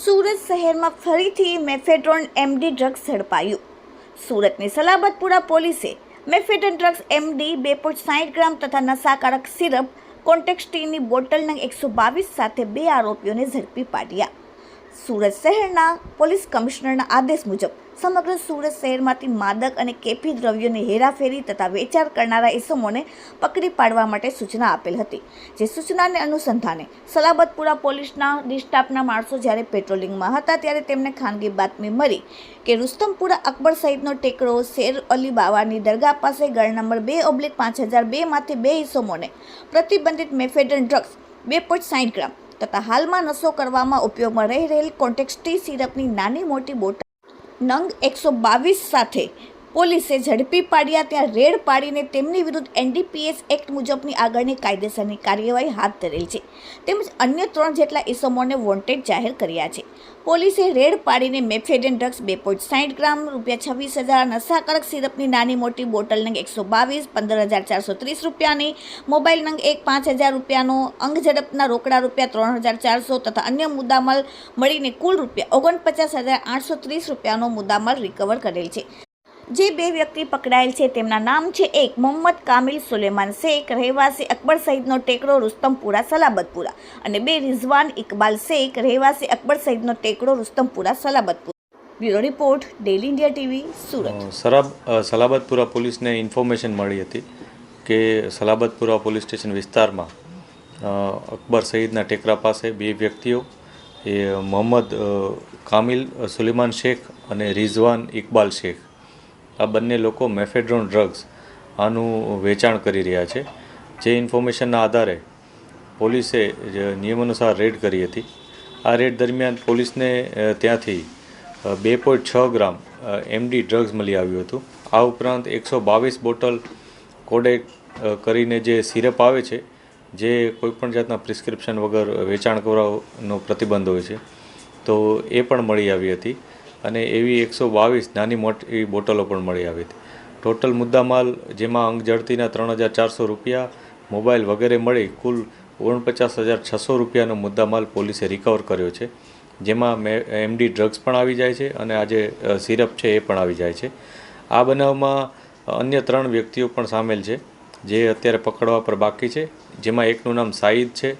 સુરત શહેરમાં ફરીથી mephedrone MD drugs ઝડપાયું. સુરતની સલાબતપુરા પોલીસે મેફેડ્રોન ડ્રગ્સ એમડી બે પોઈન્ટ સાઠ ગ્રામ તથા નશાકારક સિરપ કોન્ટેક્સ ટીની બોટલના એકસો બાવીસ સાથે બે આરોપીઓને ઝડપી પાડ્યા. સુરત શહેરના પોલીસ કમિશનરના આદેશ મુજબ સમગ્ર સુરત શહેરમાંથી માદક અને કેફી દ્રવ્યોની હેરાફેરી તથા વેચાણ કરનારા ઇસમોને પકડી પાડવા માટે સૂચના આપેલ હતી. જે સૂચનાને અનુસંધાને સલાબતપુરા પોલીસના ડિસ્ટાફના માણસો જ્યારે પેટ્રોલિંગમાં હતા ત્યારે તેમને ખાનગી બાતમી મળી કે રુસ્તમપુરા અકબર સહિતનો ટેકરો શેર અલી બાવાની દરગાહ પાસે ગળ નંબર બે ઓબ્લિક પાંચ હજાર બેમાંથી બે ઇસમોને પ્રતિબંધિત મેફેડન ડ્રગ્સ બે પોઈન્ટ સાઠ ગ્રામ તથા હાલમાં નશો કરવામાં ઉપયોગમાં રહી રહેલ કોન્ટેક્સ ટી સિરપની નાની મોટી બોટલ નંગ એકસો બાવીસ સાથે પોલીસે ઝડપી પાડ્યા ત્યાં રેડ પાડીને તેમની વિરુદ્ધ એનડીપીએસ એક્ટ મુજબની આગળની કાયદેસરની કાર્યવાહી હાથ ધરેલ છે. તેમજ અન્ય ત્રણ જેટલા ઇસમોને વોન્ટેડ જાહેર કર્યા છે. પોલીસે રેડ પાડીને મેફેડેન ડ્રગ્સ બે પોઈન્ટ સાઠ ગ્રામ રૂપિયા છવ્વીસ હજાર નશાકારક સિરપની નાની મોટી બોટલ નંગ એકસો બાવીસ, પંદર હજાર ચારસો ત્રીસ રૂપિયાની, મોબાઈલ નંગ એક પાંચ હજાર રૂપિયાનો અંગ ઝડપના રોકડા રૂપિયા ત્રણ હજાર ચારસો તથા અન્ય મુદ્દામાલ મળીને કુલ રૂપિયા ઓગણપચાસ હજાર આઠસો ત્રીસ રૂપિયાનો મુદ્દામાલ રિકવર કરેલ છે. જે બે વ્યક્તિ પકડાયેલ છે, તેમના નામ છે એક મોહમ્મદ કામિલ સુલેમાન શેખ, રહેવાસી અકબર સહિતનો ટેકરો રુસ્તમપુરા સલાબતપુરા અને બે રિઝવાન ઇકબાલ શેખ, રહેવાસી અકબર સહિતનો ટેકરો Rustampura Salabatpura. Bureau report Daily India TV, Surat. સરાબ Salabatpura પોલીસને ઇન્ફોર્મેશન મળી હતી કે સલાબતપુરા પોલીસ સ્ટેશન વિસ્તારમાં અકબર સઈદના ટેકરા પાસે બે વ્યક્તિઓ, એ મોહમ્મદ કામિલ સુલેમાન શેખ અને રિઝવાન ઇકબાલ શેખ આ બંને લોકો મેફેડ્રોન ડ્રગ્સ આનું વેચાણ કરી રહ્યા છે. જે ઇન્ફોર્મેશનના આધારે પોલીસે નિયમાનુસાર રેડ કરી હતી. આ રેડ દરમિયાન પોલીસને ત્યાંથી બે પોઈન્ટ છ ગ્રામ એમડી ડ્રગ્સ મળી આવ્યું હતું. આ ઉપરાંત એકસો બાવીસ બોટલ કોડેક કરીને જે સિરપ આવે છે, જે કોઈપણ જાતના પ્રિસ્ક્રિપ્શન વગર વેચાણ કરવાનો પ્રતિબંધ હોય છે, તો એ પણ મળી આવી હતી. અને એવી એકસો બાવીસ નાની મોટી બોટલો પણ મળી આવી હતી. ટોટલ મુદ્દામાલ, જેમાં અંગ જડતીના ત્રણ હજાર ચારસો રૂપિયા, મોબાઈલ વગેરે મળી કુલ ઓગણપચાસ હજાર છસો રૂપિયાનો મુદ્દામાલ પોલીસે રિકવર કર્યો છે, જેમાં મે, એમડી ડ્રગ્સ પણ આવી જાય છે અને આ જે સિરપ છે એ પણ આવી જાય છે. આ બનાવમાં અન્ય ત્રણ વ્યક્તિઓ પણ સામેલ છે, જે અત્યારે પકડવા પર બાકી છે, જેમાં એકનું નામ સાઈદ છે,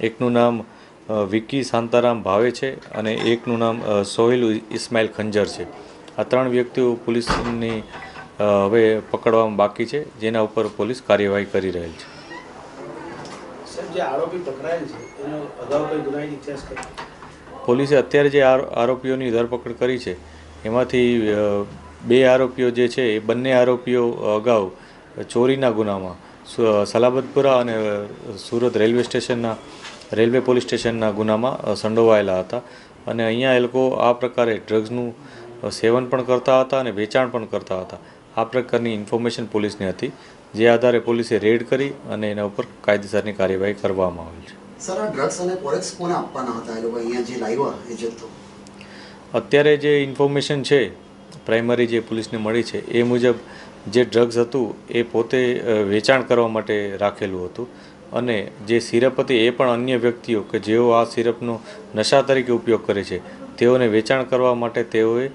એકનું નામ વિકી શાંતારામ ભાવે છે અને એકનું નામ સોહિલ ઇસ્માઇલ ખંજર છે. આ ત્રણ વ્યક્તિઓ પોલીસની હવે પકડવામાં બાકી છે જેના ઉપર પોલીસ કાર્યવાહી કરી રહેલ છે. પોલીસે અત્યારે જે આરો- આરોપીઓની ધરપકડ કરી છે એમાંથી બે આરોપીઓ જે છે એ બંને આરોપીઓ અગાઉ ચોરીના ગુનામાં સલાબતપુરા અને સુરત રેલવે સ્ટેશનના રેલવે પોલીસ સ્ટેશનના ગુનામાં સંડોવાયેલા હતા. અને અહીંયા એ લોકો આ પ્રકારે ડ્રગ્સનું સેવન પણ કરતા હતા અને વેચાણ પણ કરતા હતા. આ પ્રકારની ઇન્ફોર્મેશન પોલીસને હતી જે આધારે પોલીસે રેડ કરી અને એના ઉપર કાયદેસરની કાર્યવાહી કરવામાં આવેલ છે. સર આ ડ્રગ્સ અને કોરેક્સ કોને આપવાના હતા? એ લોકો અહીંયા જે લાવ્યા એ જથ્થો અત્યારે જે ઇન્ફોર્મેશન છે પ્રાઇમરી જે પોલીસને મળી છે એ મુજબ જે ડ્રગ્સ હતું એ પોતે વેચાણ કરવા માટે રાખેલું હતું. અને જે સિરપ હતી એ પણ અન્ય વ્યક્તિઓ કે જેઓ આ સિરપનો નશા તરીકે ઉપયોગ કરે છે, તેઓને વેચાણ કરવા માટે તેઓએ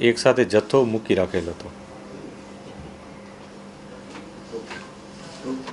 એકસાથે જથ્થો મૂકી રાખેલો હતો.